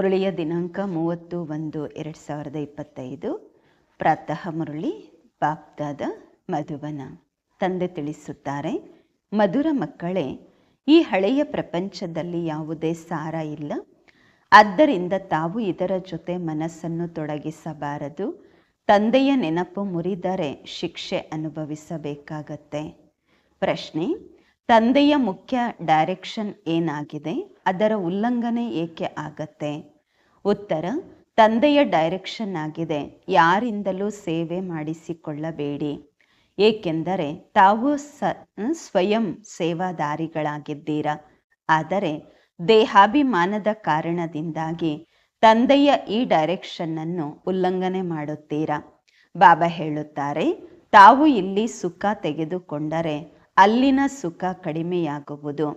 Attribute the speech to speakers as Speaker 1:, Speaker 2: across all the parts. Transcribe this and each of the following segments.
Speaker 1: ಮುರಳಿಯ ದಿನಾಂಕ ಮೂವತ್ತು ಒಂದು ಎರಡು ಸಾವಿರದ ಇಪ್ಪತ್ತೈದು. ಪ್ರಾತಃ ಮುರಳಿ ಬಾಗ್ದಾದ ಮಧುವನ. ತಂದೆ ತಿಳಿಸುತ್ತಾರೆ, ಮಧುರ ಮಕ್ಕಳೇ, ಈ ಹಳೆಯ ಪ್ರಪಂಚದಲ್ಲಿ ಯಾವುದೇ ಸಾರ ಇಲ್ಲ. ಆದ್ದರಿಂದ ತಾವು ಇದರ ಜೊತೆ ಮನಸ್ಸನ್ನು ತೊಡಗಿಸಬಾರದು. ತಂದೆಯ ನೆನಪು ಮುರಿದರೆ ಶಿಕ್ಷೆ ಅನುಭವಿಸಬೇಕಾಗತ್ತೆ. ಪ್ರಶ್ನೆ, ತಂದೆಯ ಮುಖ್ಯ ಡೈರೆಕ್ಷನ್ ಏನಾಗಿದೆ? ಅದರ ಉಲ್ಲಂಘನೆ ಏಕೆ ಆಗತ್ತೆ? ಉತ್ತರ, ತಂದೆಯ ಡೈರೆಕ್ಷನ್ ಆಗಿದೆ. ಯಾರಿಂದಲೂ ಸೇವೆ ಮಾಡಿಸಿಕೊಳ್ಳಬೇಡಿ. ಏಕೆಂದರೆ ತಾವು ಸ ಸ್ವಯಂ ಸೇವಾದಾರಿಗಳಾಗಿದ್ದೀರಾ. ಆದರೆ ದೇಹಾಭಿಮಾನದ ಕಾರಣದಿಂದಾಗಿ ತಂದೆಯ ಈ ಡೈರೆಕ್ಷನ್ನನ್ನು ಉಲ್ಲಂಘನೆ ಮಾಡುತ್ತೀರಾ. ಬಾಬಾ ಹೇಳುತ್ತಾರೆ, ತಾವು ಇಲ್ಲಿ ಸುಖ ತೆಗೆದುಕೊಂಡರೆ ಅಲ್ಲಿನ ಸುಖ ಕಡಿಮೆಯಾಗುವುದು.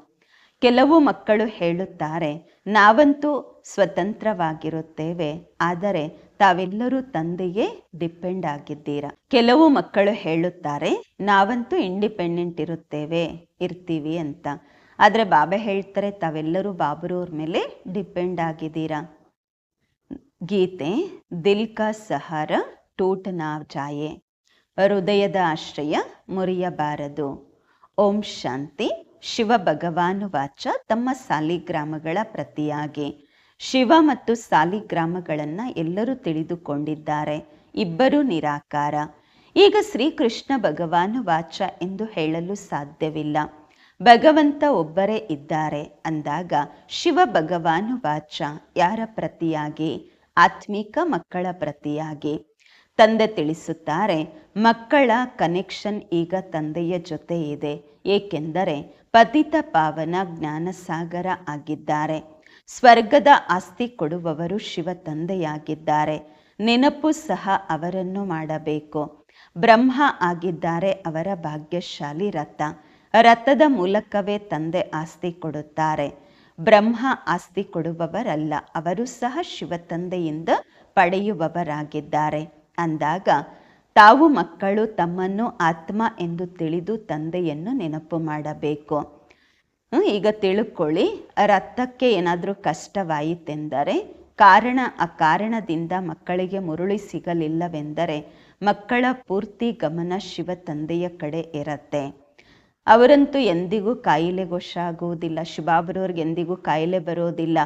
Speaker 1: ಕೆಲವು ಮಕ್ಕಳು ಹೇಳುತ್ತಾರೆ, ನಾವಂತೂ ಸ್ವತಂತ್ರವಾಗಿರುತ್ತೇವೆ. ಆದರೆ ತಾವೆಲ್ಲರೂ ತಂದೆಗೆ ಡಿಪೆಂಡ್ ಆಗಿದ್ದೀರಾ? ಕೆಲವು ಮಕ್ಕಳು ಹೇಳುತ್ತಾರೆ, ನಾವಂತೂ ಇಂಡಿಪೆಂಡೆಂಟ್ ಇರುತ್ತೇವೆ, ಇರ್ತೀವಿ ಅಂತ. ಆದರೆ ಬಾಬಾ ಹೇಳ್ತಾರೆ, ತಾವೆಲ್ಲರೂ ಬಾಬರವ್ರ ಮೇಲೆ ಡಿಪೆಂಡ್ ಆಗಿದ್ದೀರಾ? ಗೀತೆ, ದಿಲ್ ಸಹಾರ ಟೂಟ್ ನಾವ್ ಜಾಯೆ, ಹೃದಯದ ಆಶ್ರಯ ಮುರಿಯಬಾರದು. ಓಂ ಶಾಂತಿ, ಶಿವ ಭಗವಾನು ವಾಚ ತಮ್ಮ ಸಾಲಿಗ್ರಾಮಗಳ ಪ್ರತಿಯಾಗಿ. ಶಿವ ಮತ್ತು ಸಾಲಿಗ್ರಾಮಗಳನ್ನು ಎಲ್ಲರೂ ತಿಳಿದುಕೊಂಡಿದ್ದಾರೆ. ಇಬ್ಬರೂ ನಿರಾಕಾರ. ಈಗ ಶ್ರೀಕೃಷ್ಣ ಭಗವಾನು ವಾಚ ಎಂದು ಹೇಳಲು ಸಾಧ್ಯವಿಲ್ಲ. ಭಗವಂತ ಒಬ್ಬರೇ ಇದ್ದಾರೆ ಅಂದಾಗ ಶಿವ ಭಗವಾನು ವಾಚ ಯಾರ ಪ್ರತಿಯಾಗಿ? ಆತ್ಮಿಕ ಮಕ್ಕಳ ಪ್ರತಿಯಾಗಿ. ತಂದೆ ತಿಳಿಸುತ್ತಾರೆ, ಮಕ್ಕಳ ಕನೆಕ್ಷನ್ ಈಗ ತಂದೆಯ ಜೊತೆ ಇದೆ. ಏಕೆಂದರೆ ಪತಿತ ಪಾವನ ಜ್ಞಾನಸಾಗರ ಆಗಿದ್ದಾರೆ. ಸ್ವರ್ಗದ ಆಸ್ತಿ ಕೊಡುವವರು ಶಿವ ತಂದೆಯಾಗಿದ್ದಾರೆ. ನೆನಪು ಸಹ ಅವರನ್ನು ಮಾಡಬೇಕು. ಬ್ರಹ್ಮ ಆಗಿದ್ದಾರೆ, ಅವರ ಭಾಗ್ಯಶಾಲಿ ರಥ. ರಥದ ಮೂಲಕವೇ ತಂದೆ ಆಸ್ತಿ ಕೊಡುತ್ತಾರೆ. ಬ್ರಹ್ಮ ಆಸ್ತಿ ಕೊಡುವವರಲ್ಲ, ಅವರು ಸಹ ಶಿವ ತಂದೆಯಿಂದ ಪಡೆಯುವವರಾಗಿದ್ದಾರೆ. ಅಂದಾಗ, ತಾವು ಮಕ್ಕಳು ತಮ್ಮನ್ನು ಆತ್ಮ ಎಂದು ತಿಳಿದು ತಂದೆಯನ್ನು ನೆನಪು ಮಾಡಬೇಕು. ಈಗ ತಿಳ್ಕೊಳ್ಳಿ. ರಕ್ತಕ್ಕೆ ಏನಾದರೂ ಕಷ್ಟವಾಯಿತೆಂದರೆ, ಕಾರಣ ಆ ಕಾರಣದಿಂದ ಮಕ್ಕಳಿಗೆ ಮುರುಳಿ ಸಿಗಲಿಲ್ಲವೆಂದರೆ, ಮಕ್ಕಳ ಪೂರ್ತಿ ಗಮನ ಶಿವ ತಂದೆಯ ಕಡೆ ಇರತ್ತೆ. ಅವರಂತೂ ಎಂದಿಗೂ ಕಾಯಿಲೆಗೋಶ ಆಗುವುದಿಲ್ಲ ಶಿಬಾಬರವ್ರಿಗೆ ಎಂದಿಗೂ ಕಾಯಿಲೆ ಬರೋದಿಲ್ಲ.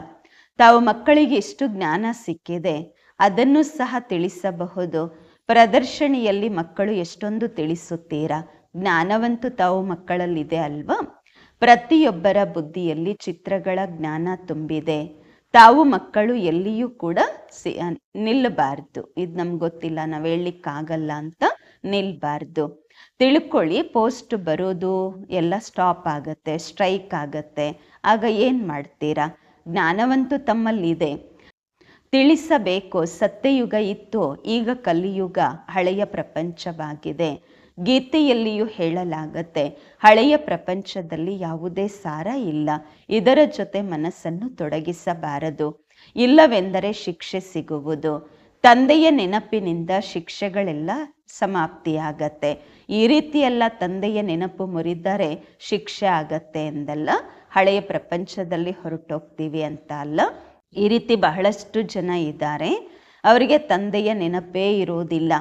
Speaker 1: ತಾವು ಮಕ್ಕಳಿಗೆ ಎಷ್ಟು ಜ್ಞಾನ ಸಿಕ್ಕಿದೆ, ಅದನ್ನು ಸಹ ತಿಳಿಸಬಹುದು. ಪ್ರದರ್ಶನಿಯಲ್ಲಿ ಮಕ್ಕಳು ಎಷ್ಟೊಂದು ತಿಳಿಸುತ್ತೀರಾ? ಜ್ಞಾನವಂತೂ ತಾವು ಮಕ್ಕಳಲ್ಲಿದೆ ಅಲ್ವಾ? ಪ್ರತಿಯೊಬ್ಬರ ಬುದ್ಧಿಯಲ್ಲಿ ಚಿತ್ರಗಳ ಜ್ಞಾನ ತುಂಬಿದೆ. ತಾವು ಮಕ್ಕಳು ಎಲ್ಲಿಯೂ ಕೂಡ ಸಿ ನಿಲ್ಲಬಾರ್ದು. ಇದು ನಮ್ಗೆ ಗೊತ್ತಿಲ್ಲ, ನಾವು ಹೇಳಲಿಕ್ಕಾಗಲ್ಲ ಅಂತ ನಿಲ್ಬಾರ್ದು. ತಿಳ್ಕೊಳ್ಳಿ, ಪೋಸ್ಟ್ ಬರೋದು ಎಲ್ಲ ಸ್ಟಾಪ್ ಆಗತ್ತೆ, ಸ್ಟ್ರೈಕ್ ಆಗತ್ತೆ. ಆಗ ಏನು ಮಾಡ್ತೀರಾ? ಜ್ಞಾನವಂತೂ ತಮ್ಮಲ್ಲಿದೆ. ತಿಳಿಸಬೇಕು, ಸತ್ಯಯುಗ ಇತ್ತು, ಈಗ ಕಲಿಯುಗ ಹಳೆಯ ಪ್ರಪಂಚವಾಗಿದೆ. ಗೀತೆಯಲ್ಲಿಯೂ ಹೇಳಲಾಗತ್ತೆ. ಹಳೆಯ ಪ್ರಪಂಚದಲ್ಲಿ ಯಾವುದೇ ಸಾರ ಇಲ್ಲ. ಇದರ ಜೊತೆ ಮನಸ್ಸನ್ನು ತೊಡಗಿಸಬಾರದು. ಇಲ್ಲವೆಂದರೆ ಶಿಕ್ಷೆ ಸಿಗುವುದು. ತಂದೆಯ ನೆನಪಿನಿಂದ ಶಿಕ್ಷೆಗಳೆಲ್ಲ ಸಮಾಪ್ತಿಯಾಗತ್ತೆ. ಈ ರೀತಿಯೆಲ್ಲ ತಂದೆಯ ನೆನಪು ಮುರಿದರೆ ಶಿಕ್ಷೆ ಆಗತ್ತೆ ಎಂದಲ್ಲ? ಹಳೆಯ ಪ್ರಪಂಚದಲ್ಲಿ ಹೊರಟೋಗ್ತೀವಿ ಅಂತ ಅಲ್ಲ? ಈ ರೀತಿ ಬಹಳಷ್ಟು ಜನ ಇದ್ದಾರೆ. ಅವರಿಗೆ ತಂದೆಯ ನೆನಪೇ ಇರೋದಿಲ್ಲ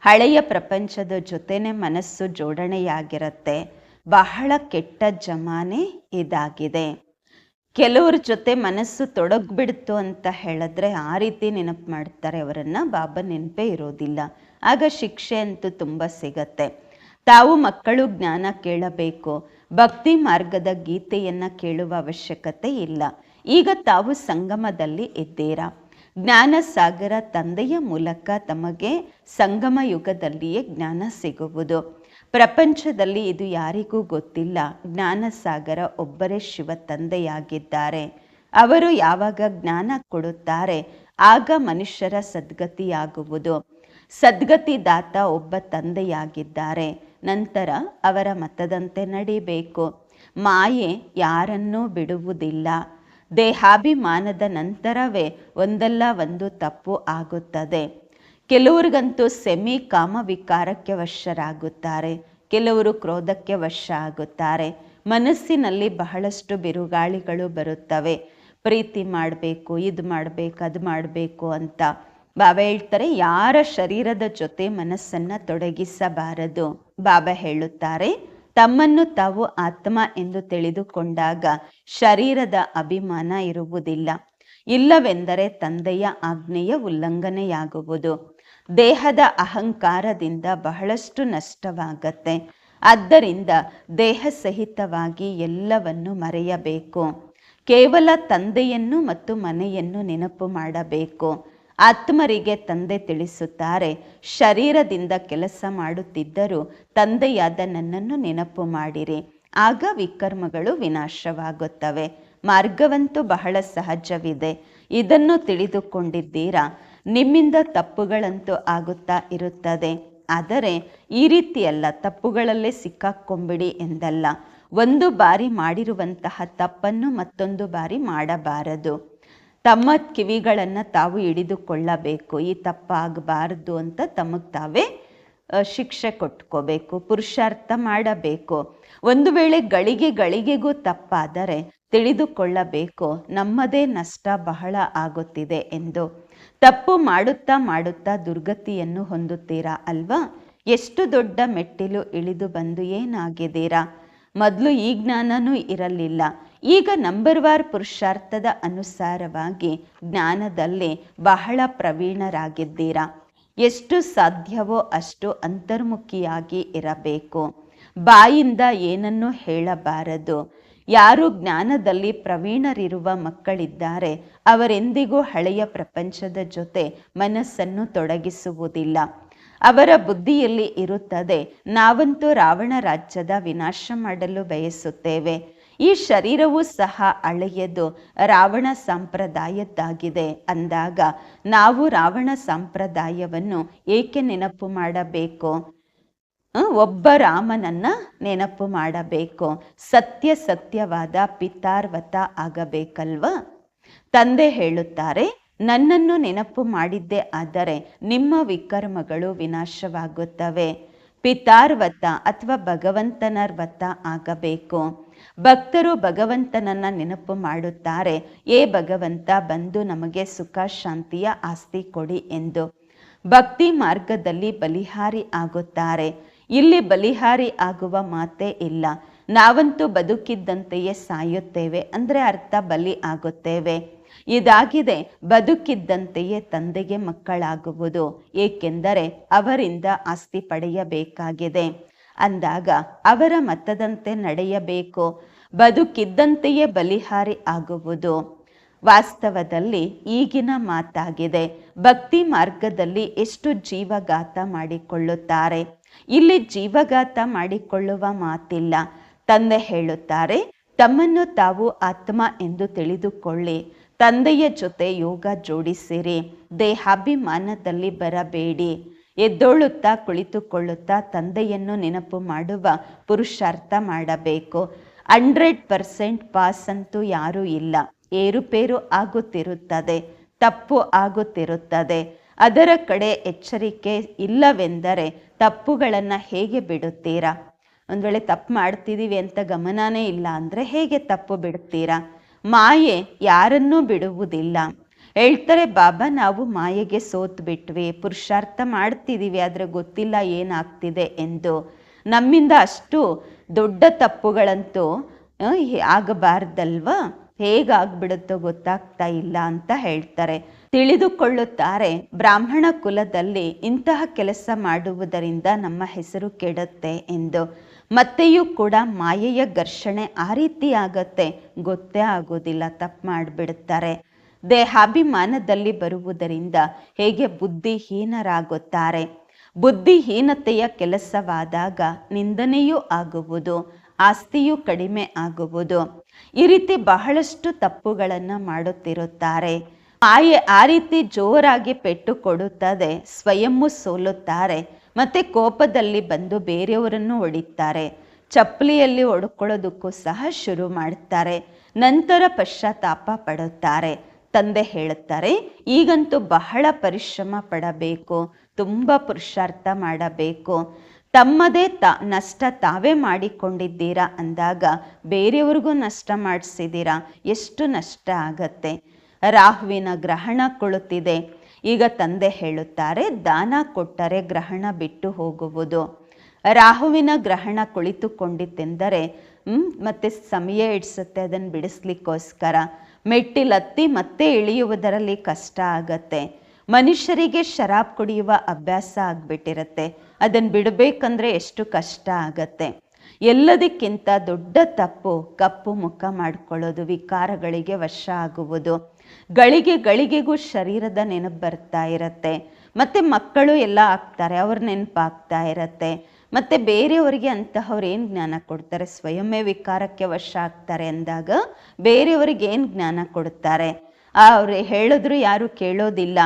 Speaker 1: ಹಳೆಯ ಪ್ರಪಂಚದ ಜೊತೆನೆ ಮನಸ್ಸು ಜೋಡಣೆಯಾಗಿರುತ್ತೆ. ಬಹಳ ಕೆಟ್ಟ ಜಮಾನೆ ಇದಾಗಿದೆ. ಕೆಲವ್ರ ಜೊತೆ ಮನಸ್ಸು ತೊಡಗ್ಬಿಡ್ತು ಅಂತ ಹೇಳಿದ್ರೆ ಆ ರೀತಿ ನೆನಪು ಮಾಡ್ತಾರೆ ಅವರನ್ನ. ಬಾಬಾ ನೆನಪೇ ಇರೋದಿಲ್ಲ. ಆಗ ಶಿಕ್ಷೆ ಅಂತೂ ತುಂಬ ಸಿಗತ್ತೆ. ತಾವು ಮಕ್ಕಳು ಜ್ಞಾನ ಕೇಳಬೇಕು. ಭಕ್ತಿ ಮಾರ್ಗದ ಗೀತೆಯನ್ನ ಕೇಳುವ ಅವಶ್ಯಕತೆ ಇಲ್ಲ. ಈಗ ತಾವು ಸಂಗಮದಲ್ಲಿ ಇದ್ದೀರಾ? ಜ್ಞಾನ ಸಾಗರ ತಂದೆಯ ಮೂಲಕ ತಮಗೆ ಸಂಗಮ ಯುಗದಲ್ಲಿಯೇ ಜ್ಞಾನ ಸಿಗುವುದು. ಪ್ರಪಂಚದಲ್ಲಿ ಇದು ಯಾರಿಗೂ ಗೊತ್ತಿಲ್ಲ. ಜ್ಞಾನಸಾಗರ ಒಬ್ಬರೇ ಶಿವ ತಂದೆಯಾಗಿದ್ದಾರೆ. ಅವರು ಯಾವಾಗ ಜ್ಞಾನ ಕೊಡುತ್ತಾರೆ, ಆಗ ಮನುಷ್ಯರ ಸದ್ಗತಿಯಾಗುವುದು. ಸದ್ಗತಿ ದಾತ ಒಬ್ಬ ತಂದೆಯಾಗಿದ್ದಾರೆ. ನಂತರ ಅವರ ಮತದಂತೆ ನಡೆಯಬೇಕು ಮಾಯೆ ಯಾರನ್ನೂ ಬಿಡುವುದಿಲ್ಲ. ದೇಹಾಭಿಮಾನದ ನಂತರವೇ ಒಂದಲ್ಲ ಒಂದು ತಪ್ಪು ಆಗುತ್ತದೆ. ಕೆಲವರಿಗಂತೂ ಸೆಮಿ ಕಾಮ ವಿಕಾರಕ್ಕೆ ವಶರಾಗುತ್ತಾರೆ. ಕೆಲವರು ಕ್ರೋಧಕ್ಕೆ ವಶ ಆಗುತ್ತಾರೆ ಮನಸ್ಸಿನಲ್ಲಿ ಬಹಳಷ್ಟು ಬಿರುಗಾಳಿಗಳು ಬರುತ್ತವೆ. ಪ್ರೀತಿ ಮಾಡಬೇಕು, ಇದು ಮಾಡಬೇಕು, ಅದು ಮಾಡಬೇಕು ಅಂತ. ಬಾಬಾ ಹೇಳ್ತಾರೆ, ಯಾರ ಶರೀರದ ಜೊತೆ ಮನಸ್ಸನ್ನು ತೊಡಗಿಸಬಾರದು. ಬಾಬಾ ಹೇಳುತ್ತಾರೆ ತಮ್ಮನ್ನು ತಾವು ಆತ್ಮ ಎಂದು ತಿಳಿದುಕೊಂಡಾಗ ಶರೀರದ ಅಭಿಮಾನ ಇರುವುದಿಲ್ಲ. ಇಲ್ಲವೆಂದರೆ ತಂದೆಯ ಆಜ್ಞೆಯ ಉಲ್ಲಂಘನೆಯಾಗುವುದು. ದೇಹದ ಅಹಂಕಾರದಿಂದ ಬಹಳಷ್ಟು ನಷ್ಟವಾಗತ್ತೆ. ಆದ್ದರಿಂದ ದೇಹ ಸಹಿತವಾಗಿ ಎಲ್ಲವನ್ನು ಮರೆಯಬೇಕು. ಕೇವಲ ತಂದೆಯನ್ನು ಮತ್ತು ಮನೆಯನ್ನು ನೆನಪು ಮಾಡಬೇಕು. ಆತ್ಮರಿಗೆ ತಂದೆ ತಿಳಿಸುತ್ತಾರೆ. ಶರೀರದಿಂದ ಕೆಲಸ ಮಾಡುತ್ತಿದ್ದರೂ ತಂದೆಯಾದ ನನ್ನನ್ನು ನೆನಪು ಮಾಡಿರಿ. ಆಗ ವಿಕರ್ಮಗಳು ವಿನಾಶವಾಗುತ್ತವೆ. ಮಾರ್ಗವಂತೂ ಬಹಳ ಸಹಜವಿದೆ. ಇದನ್ನು ತಿಳಿದುಕೊಂಡಿದ್ದೀರಾ? ನಿಮ್ಮಿಂದ ತಪ್ಪುಗಳಂತೂ ಆಗುತ್ತಾ ಇರುತ್ತದೆ. ಆದರೆ ಈ ರೀತಿಯಲ್ಲ, ತಪ್ಪುಗಳಲ್ಲೇ ಸಿಕ್ಕಾಕ್ಕೊಂಬಿಡಿ ಎಂದಲ್ಲ. ಒಂದು ಬಾರಿ ಮಾಡಿರುವಂತಹ ತಪ್ಪನ್ನು ಮತ್ತೊಂದು ಬಾರಿ ಮಾಡಬಾರದು. ತಮ್ಮ ಕಿವಿಗಳನ್ನು ತಾವು ಹಿಡಿದುಕೊಳ್ಳಬೇಕು. ಈ ತಪ್ಪಾಗಬಾರ್ದು ಅಂತ ತಮಗೆ ತಾವೇ ಶಿಕ್ಷೆ ಕೊಟ್ಕೋಬೇಕು, ಪುರುಷಾರ್ಥ ಮಾಡಬೇಕು. ಒಂದು ವೇಳೆ ಗಳಿಗೆ ಗಳಿಗೆಗೂ ತಪ್ಪಾದರೆ ತಿಳಿದುಕೊಳ್ಳಬೇಕು, ನಮ್ಮದೇ ನಷ್ಟ ಬಹಳ ಆಗುತ್ತಿದೆ ಎಂದು. ತಪ್ಪು ಮಾಡುತ್ತಾ ಮಾಡುತ್ತಾ ದುರ್ಗತಿಯನ್ನು ಹೊಂದುತ್ತೀರಾ ಅಲ್ವಾ? ಎಷ್ಟು ದೊಡ್ಡ ಮೆಟ್ಟಿಲು ಇಳಿದು ಬಂದು ಏನಾಗಿದ್ದೀರಾ? ಮೊದಲು ಈ ಜ್ಞಾನನೂ ಇರಲಿಲ್ಲ. ಈಗ ನಂಬರ್ ವಾರ್ ಪುರುಷಾರ್ಥದ ಅನುಸಾರವಾಗಿ ಜ್ಞಾನದಲ್ಲಿ ಬಹಳ ಪ್ರವೀಣರಾಗಿದ್ದೀರಾ? ಎಷ್ಟು ಸಾಧ್ಯವೋ ಅಷ್ಟು ಅಂತರ್ಮುಖಿಯಾಗಿ ಇರಬೇಕು. ಬಾಯಿಂದ ಏನನ್ನೂ ಹೇಳಬಾರದು. ಯಾರು ಜ್ಞಾನದಲ್ಲಿ ಪ್ರವೀಣರಿರುವ ಮಕ್ಕಳಿದ್ದಾರೆ, ಅವರೆಂದಿಗೂ ಹಳೆಯ ಪ್ರಪಂಚದ ಜೊತೆ ಮನಸ್ಸನ್ನು ತೊಡಗಿಸುವುದಿಲ್ಲ. ಅವರ ಬುದ್ಧಿಯಲ್ಲಿ ಇರುತ್ತದೆ, ನಾವಂತೂ ರಾವಣ ರಾಜ್ಯದ ವಿನಾಶ ಮಾಡಲು ಬಯಸುತ್ತೇವೆ. ಈ ಶರೀರವೂ ಸಹ ಅಳೆಯದು. ರಾವಣ ಸಂಪ್ರದಾಯದ್ದಾಗಿದೆ. ಅಂದಾಗ ನಾವು ರಾವಣ ಸಂಪ್ರದಾಯವನ್ನು ಏಕೆ ನೆನಪು ಮಾಡಬೇಕು? ಒಬ್ಬ ರಾಮನನ್ನ ನೆನಪು ಮಾಡಬೇಕು. ಸತ್ಯ ಸತ್ಯವಾದ ಪಿತಾರ್ವತ ಆಗಬೇಕಲ್ವಾ? ತಂದೆ ಹೇಳುತ್ತಾರೆ, ನನ್ನನ್ನು ನೆನಪು ಮಾಡಿದ್ದೇ ಆದರೆ ನಿಮ್ಮ ವಿಕರ್ಮಗಳು ವಿನಾಶವಾಗುತ್ತವೆ. ಪಿತಾರ್ವತ ಅಥವಾ ಭಗವಂತನರ್ವತ ಆಗಬೇಕು. ಭಕ್ತರು ಭಗವಂತನನ್ನ ನೆನಪು ಮಾಡುತ್ತಾರೆ. ಏ ಭಗವಂತ, ಬಂದು ನಮಗೆ ಸುಖ, ಶಾಂತಿಯ ಆಸ್ತಿ ಕೊಡಿ ಎಂದು. ಭಕ್ತಿ ಮಾರ್ಗದಲ್ಲಿ ಬಲಿಹಾರಿ ಆಗುತ್ತಾರೆ. ಇಲ್ಲಿ ಬಲಿಹಾರಿ ಆಗುವ ಮಾತೇ ಇಲ್ಲ. ನಾವಂತೂ ಬದುಕಿದ್ದಂತೆಯೇ ಸಾಯುತ್ತೇವೆ. ಅಂದರೆ ಅರ್ಥ, ಬಲಿ ಆಗುತ್ತೇವೆ. ಇದಾಗಿದೆ, ಬದುಕಿದ್ದಂತೆಯೇ ತಂದೆಗೆ ಮಕ್ಕಳಾಗುವುದು. ಏಕೆಂದರೆ ಅವರಿಂದ ಆಸ್ತಿ ಪಡೆಯಬೇಕಾಗಿದೆ. ಅಂದಾಗ ಅವರ ಮತದಂತೆ ನಡೆಯಬೇಕು. ಬದುಕಿದ್ದಂತೆಯೇ ಬಲಿಹಾರಿ ಆಗುವುದು. ವಾಸ್ತವದಲ್ಲಿ ಈಗಿನ ಮಾತಾಗಿದೆ. ಭಕ್ತಿ ಮಾರ್ಗದಲ್ಲಿ ಎಷ್ಟು ಜೀವಘಾತ ಮಾಡಿಕೊಳ್ಳುತ್ತಾರೆ. ಇಲ್ಲಿ ಜೀವಘಾತ ಮಾಡಿಕೊಳ್ಳುವ ಮಾತಿಲ್ಲ. ತಂದೆ ಹೇಳುತ್ತಾರೆ, ತಮ್ಮನ್ನು ತಾವು ಆತ್ಮ ಎಂದು ತಿಳಿದುಕೊಳ್ಳಿ. ತಂದೆಯ ಜೊತೆ ಯೋಗ ಜೋಡಿಸಿರಿ. ದೇಹಾಭಿಮಾನದಲ್ಲಿ ಬರಬೇಡಿ. ಎದ್ದೊಳುತ್ತಾ ಕುಳಿತುಕೊಳ್ಳುತ್ತಾ ತಂದೆಯನ್ನು ನೆನಪು ಮಾಡುವ ಪುರುಷಾರ್ಥ ಮಾಡಬೇಕು. ಹಂಡ್ರೆಡ್ ಪರ್ಸೆಂಟ್ ಪಾಸ್ ಅಂತೂ ಯಾರೂ ಇಲ್ಲ. ಏರುಪೇರು ಆಗುತ್ತಿರುತ್ತದೆ, ತಪ್ಪು ಆಗುತ್ತಿರುತ್ತದೆ. ಅದರ ಕಡೆ ಎಚ್ಚರಿಕೆ ಇಲ್ಲವೆಂದರೆ ತಪ್ಪುಗಳನ್ನು ಹೇಗೆ ಬಿಡುತ್ತೀರಾ? ಒಂದು ವೇಳೆ ತಪ್ಪು ಮಾಡ್ತಿದ್ದೀವಿ ಅಂತ ಗಮನನೇ ಇಲ್ಲ ಅಂದರೆ ಹೇಗೆ ತಪ್ಪು ಬಿಡುತ್ತೀರಾ ಮಾಯೆ ಯಾರನ್ನೂ ಬಿಡುವುದಿಲ್ಲ. ಹೇಳ್ತಾರೆ, ಬಾಬಾ, ನಾವು ಮಾಯೆಗೆ ಸೋತ್ ಬಿಟ್ವಿ ಪುರುಷಾರ್ಥ ಮಾಡ್ತಿದ್ದೀವಿ ಆದರೆ ಗೊತ್ತಿಲ್ಲ ಏನಾಗ್ತಿದೆ ಎಂದು. ನಮ್ಮಿಂದ ಅಷ್ಟು ದೊಡ್ಡ ತಪ್ಪುಗಳಂತೂ ಆಗಬಾರ್ದಲ್ವಾ? ಹೇಗಾಗ್ಬಿಡುತ್ತೋ ಗೊತ್ತಾಗ್ತಾ ಇಲ್ಲ ಅಂತ ಹೇಳ್ತಾರೆ. ತಿಳಿದುಕೊಳ್ಳುತ್ತಾರೆ, ಬ್ರಾಹ್ಮಣ ಕುಲದಲ್ಲಿ ಇಂತಹ ಕೆಲಸ ಮಾಡುವುದರಿಂದ ನಮ್ಮ ಹೆಸರು ಕೆಡುತ್ತೆ ಎಂದು. ಮತ್ತೆಯೂ ಕೂಡ ಮಾಯೆಯ ಘರ್ಷಣೆ ಆ ರೀತಿ ಆಗತ್ತೆ, ಗೊತ್ತೇ ಆಗೋದಿಲ್ಲ, ತಪ್ಪು ಮಾಡಿಬಿಡುತ್ತಾರೆ ದೇಹಾಭಿಮಾನದಲ್ಲಿ ಬರುವುದರಿಂದ ಹೇಗೆ ಬುದ್ಧಿಹೀನರಾಗುತ್ತಾರೆ? ಬುದ್ಧಿಹೀನತೆಯ ಕೆಲಸವಾದಾಗ ನಿಂದನೆಯೂ ಆಗುವುದು, ಆಸ್ತಿಯೂ ಕಡಿಮೆ ಆಗುವುದು. ಈ ರೀತಿ ಬಹಳಷ್ಟು ತಪ್ಪುಗಳನ್ನು ಮಾಡುತ್ತಿರುತ್ತಾರೆ. ಆಯೆ ಆ ರೀತಿ ಜೋರಾಗಿ ಪೆಟ್ಟು ಕೊಡುತ್ತದೆ ಸ್ವಯಂವು ಸೋಲುತ್ತಾರೆ, ಮತ್ತೆ ಕೋಪದಲ್ಲಿ ಬಂದು ಬೇರೆಯವರನ್ನು ಹೊಡಿತಾರೆ. ಚಪ್ಪಲಿಯಲ್ಲಿ ಹೊಡ್ಕೊಳ್ಳೋದಕ್ಕೂ ಸಹ ಶುರು ಮಾಡುತ್ತಾರೆ ನಂತರ ಪಶ್ಚಾತ್ತಾಪ ಪಡುತ್ತಾರೆ. ತಂದೆ ಹೇಳುತ್ತಾರೆ, ಈಗಂತೂ ಬಹಳ ಪರಿಶ್ರಮ ಪಡಬೇಕು, ತುಂಬ ಪುರುಷಾರ್ಥ ಮಾಡಬೇಕು. ತಮ್ಮದೇ ತ, ನಷ್ಟ ತಾವೇ ಮಾಡಿಕೊಂಡಿದ್ದೀರಾ? ಅಂದಾಗ, ಬೇರೆಯವ್ರಿಗೂ ನಷ್ಟ ಮಾಡಿಸಿದ್ದೀರಾ? ಎಷ್ಟು ನಷ್ಟ ಆಗತ್ತೆ? ರಾಹುವಿನ ಗ್ರಹಣ ಕುಳಿತಿದೆ. ಈಗ ತಂದೆ ಹೇಳುತ್ತಾರೆ, ದಾನ ಕೊಟ್ಟರೆ ಗ್ರಹಣ ಬಿಟ್ಟು ಹೋಗುವುದು. ರಾಹುವಿನ ಗ್ರಹಣ ಕುಳಿತುಕೊಂಡಿತ್ತೆಂದರೆ ಮತ್ತೆ ಸಮಯ ಇಡಿಸುತ್ತೆ ಅದನ್ನು ಬಿಡಿಸ್ಲಿಕ್ಕೋಸ್ಕರ. ಮೆಟ್ಟಿಲತ್ತಿ ಮತ್ತೆ ಇಳಿಯುವುದರಲ್ಲಿ ಕಷ್ಟ ಆಗತ್ತೆ. ಮನುಷ್ಯರಿಗೆ ಶರಾಬ್ ಕುಡಿಯುವ ಅಭ್ಯಾಸ ಆಗ್ಬಿಟ್ಟಿರತ್ತೆ. ಅದನ್ನು ಬಿಡಬೇಕಂದ್ರೆ ಎಷ್ಟು ಕಷ್ಟ ಆಗತ್ತೆ. ಎಲ್ಲದಕ್ಕಿಂತ ದೊಡ್ಡ ತಪ್ಪು ಕಪ್ಪು ಮುಖ ಮಾಡ್ಕೊಳ್ಳೋದು, ವಿಕಾರಗಳಿಗೆ ವಶ ಆಗುವುದು. ಗಳಿಗೆ ಗಳಿಗೆಗೂ ಶರೀರದ ನೆನಪು ಬರ್ತಾ ಇರತ್ತೆ. ಮತ್ತೆ ಮಕ್ಕಳು ಎಲ್ಲ ಆಗ್ತಾರೆ, ಅವ್ರ ನೆನಪಾಗ್ತಾ ಇರತ್ತೆ. ಮತ್ತೆ ಬೇರೆಯವರಿಗೆ ಅಂತಹವ್ರು ಏನು ಜ್ಞಾನ ಕೊಡ್ತಾರೆ? ಸ್ವಯಂವೇ ವಿಕಾರಕ್ಕೆ ವಶ ಆಗ್ತಾರೆ ಅಂದಾಗ ಬೇರೆಯವರಿಗೆ ಏನು ಜ್ಞಾನ ಕೊಡ್ತಾರೆ? ಅವ್ರು ಹೇಳಿದ್ರು ಯಾರು ಕೇಳೋದಿಲ್ಲ.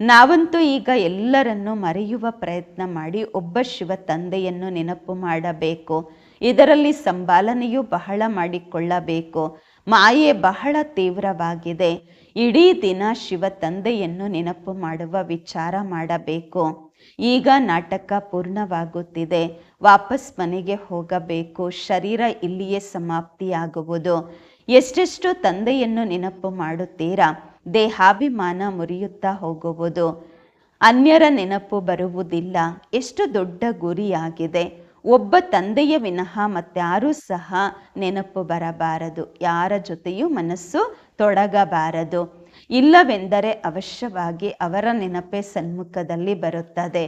Speaker 1: ನಾವಂತೂ ಈಗ ಎಲ್ಲರನ್ನು ಮರೆಯುವ ಪ್ರಯತ್ನ ಮಾಡಿ ಒಬ್ಬ ಶಿವ ತಂದೆಯನ್ನು ನೆನಪು ಮಾಡಬೇಕು. ಇದರಲ್ಲಿ ಸಂಬಾಲನೆಯು ಬಹಳ ಮಾಡಿಕೊಳ್ಳಬೇಕು. ಮಾಯೆ ಬಹಳ ತೀವ್ರವಾಗಿದೆ. ಇಡೀ ದಿನ ಶಿವ ತಂದೆಯನ್ನು ನೆನಪು ಮಾಡುವ ವಿಚಾರ ಮಾಡಬೇಕು. ಈಗ ನಾಟಕ ಪೂರ್ಣವಾಗುತ್ತಿದೆ. ವಾಪಸ್ ಮನೆಗೆ ಹೋಗಬೇಕು. ಶರೀರ ಇಲ್ಲಿಯೇ ಸಮಾಪ್ತಿಯಾಗುವುದು. ಎಷ್ಟೆಷ್ಟು ತಂದೆಯನ್ನು ನೆನಪು ಮಾಡುತ್ತೀರಾ? ದೇಹಾಭಿಮಾನ ಮುರಿಯುತ್ತಾ ಹೋಗುವುದು. ಅನ್ಯರ ನೆನಪು ಬರುವುದಿಲ್ಲ. ಎಷ್ಟು ದೊಡ್ಡ ಗುರಿಯಾಗಿದೆ. ಒಬ್ಬ ತಂದೆಯ ವಿನಃ ಮತ್ತಾರೂ ಸಹ ನೆನಪು ಬರಬಾರದು. ಯಾರ ಜೊತೆಯೂ ಮನಸ್ಸು ತೊಡಗಬಾರದು. ಇಲ್ಲವೆಂದರೆ ಅವಶ್ಯವಾಗಿ ಅವರ ನೆನಪೇ ಸನ್ಮುಖದಲ್ಲಿ ಬರುತ್ತದೆ.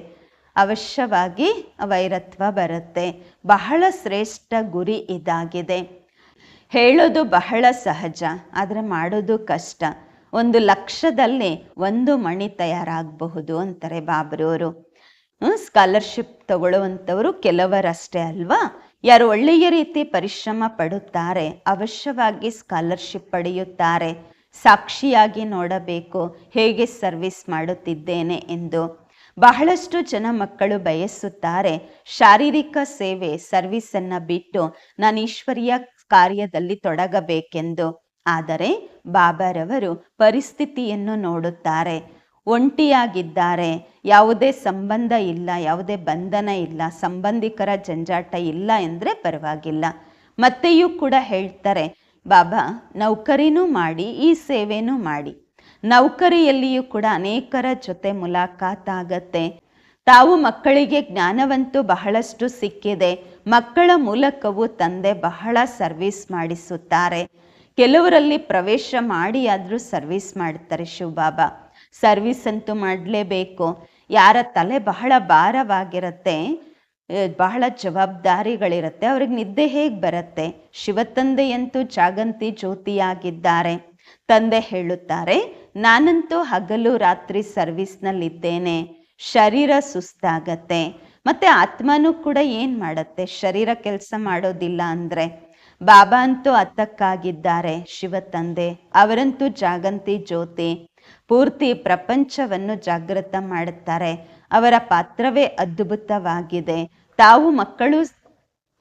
Speaker 1: ಅವಶ್ಯವಾಗಿ ವೈರತ್ವ ಬರುತ್ತೆ. ಬಹಳ ಶ್ರೇಷ್ಠ ಗುರಿ ಇದಾಗಿದೆ. ಹೇಳೋದು ಬಹಳ ಸಹಜ, ಆದರೆ ಮಾಡೋದು ಕಷ್ಟ. ಒಂದು ಲಕ್ಷದಲ್ಲಿ ಒಂದು ಮಣಿ ತಯಾರಾಗಬಹುದು ಅಂತಾರೆ ಬಾಬ್ರವರು ಸ್ಕಾಲರ್ಶಿಪ್ ತಗೊಳ್ಳುವಂಥವರು ಕೆಲವರಷ್ಟೇ ಅಲ್ವಾ? ಯಾರು ಒಳ್ಳೆಯ ರೀತಿ ಪರಿಶ್ರಮ ಪಡುತ್ತಾರೆ, ಅವಶ್ಯವಾಗಿ ಸ್ಕಾಲರ್ಶಿಪ್ ಪಡೆಯುತ್ತಾರೆ. ಸಾಕ್ಷಿಯಾಗಿ ನೋಡಬೇಕು, ಹೇಗೆ ಸರ್ವಿಸ್ ಮಾಡುತ್ತಿದ್ದೇನೆ ಎಂದು. ಬಹಳಷ್ಟು ಜನ ಮಕ್ಕಳು ಬಯಸುತ್ತಾರೆ, ಶಾರೀರಿಕ ಸೇವೆ ಸರ್ವಿಸನ್ನು ಬಿಟ್ಟು ನಾನು ಈಶ್ವರಿಯ ಕಾರ್ಯದಲ್ಲಿ ತೊಡಗಬೇಕೆಂದು. ಆದರೆ ಬಾಬಾರವರು ಪರಿಸ್ಥಿತಿಯನ್ನು ನೋಡುತ್ತಾರೆ. ಒಂಟಿಯಾಗಿದ್ದಾರೆ, ಯಾವುದೇ ಸಂಬಂಧ ಇಲ್ಲ, ಯಾವುದೇ ಬಂಧನ ಇಲ್ಲ, ಸಂಬಂಧಿಕರ ಜಂಜಾಟ ಇಲ್ಲ ಎಂದರೆ ಪರವಾಗಿಲ್ಲ. ಮತ್ತೆಯೂ ಕೂಡ ಹೇಳ್ತಾರೆ ಬಾಬಾ, ನೌಕರಿನೂ ಮಾಡಿ, ಈ ಸೇವೆನೂ ಮಾಡಿ. ನೌಕರಿಯಲ್ಲಿಯೂ ಕೂಡ ಅನೇಕರ ಜೊತೆ ಮುಲಾಖಾತ್ ಆಗತ್ತೆ. ತಾವು ಮಕ್ಕಳಿಗೆ ಜ್ಞಾನವಂತೂ ಬಹಳಷ್ಟು ಸಿಕ್ಕಿದೆ. ಮಕ್ಕಳ ಮೂಲಕವೂ ತಂದೆ ಬಹಳ ಸರ್ವಿಸ್ ಮಾಡಿಸುತ್ತಾರೆ. ಕೆಲವರಲ್ಲಿ ಪ್ರವೇಶ ಮಾಡಿ ಆದರೂ ಸರ್ವಿಸ್ ಮಾಡ್ತಾರೆ ಶಿವಬಾಬಾ. ಸರ್ವಿಸ್ ಅಂತೂ ಮಾಡಲೇಬೇಕು. ಯಾರ ತಲೆ ಬಹಳ ಭಾರವಾಗಿರುತ್ತೆ. ಬಹಳ ಜವಾಬ್ದಾರಿಗಳಿರುತ್ತೆ. ಅವ್ರಿಗೆ ನಿದ್ದೆ ಹೇಗೆ ಬರುತ್ತೆ? ಶಿವತಂದೆಯಂತೂ ಜಾಗಂತಿ ಜ್ಯೋತಿಯಾಗಿದ್ದಾರೆ. ತಂದೆ ಹೇಳುತ್ತಾರೆ, ನಾನಂತೂ ಹಗಲು ರಾತ್ರಿ ಸರ್ವಿಸ್ನಲ್ಲಿದ್ದೇನೆ. ಶರೀರ ಸುಸ್ತಾಗತ್ತೆ. ಮತ್ತೆ ಆತ್ಮನೂ ಕೂಡ ಏನು ಮಾಡುತ್ತೆ? ಶರೀರ ಕೆಲಸ ಮಾಡೋದಿಲ್ಲ ಅಂದರೆ. ಬಾಬಾ ಅಂತೂ ಅತ್ತಕ್ಕಾಗಿದ್ದಾರೆ ಶಿವ ತಂದೆ ಅವರಂತೂ ಜಾಗಂತಿ ಜ್ಯೋತಿ. ಪೂರ್ತಿ ಪ್ರಪಂಚವನ್ನು ಜಾಗೃತ ಮಾಡುತ್ತಾರೆ. ಅವರ ಪಾತ್ರವೇ ಅದ್ಭುತವಾಗಿದೆ. ತಾವು ಮಕ್ಕಳು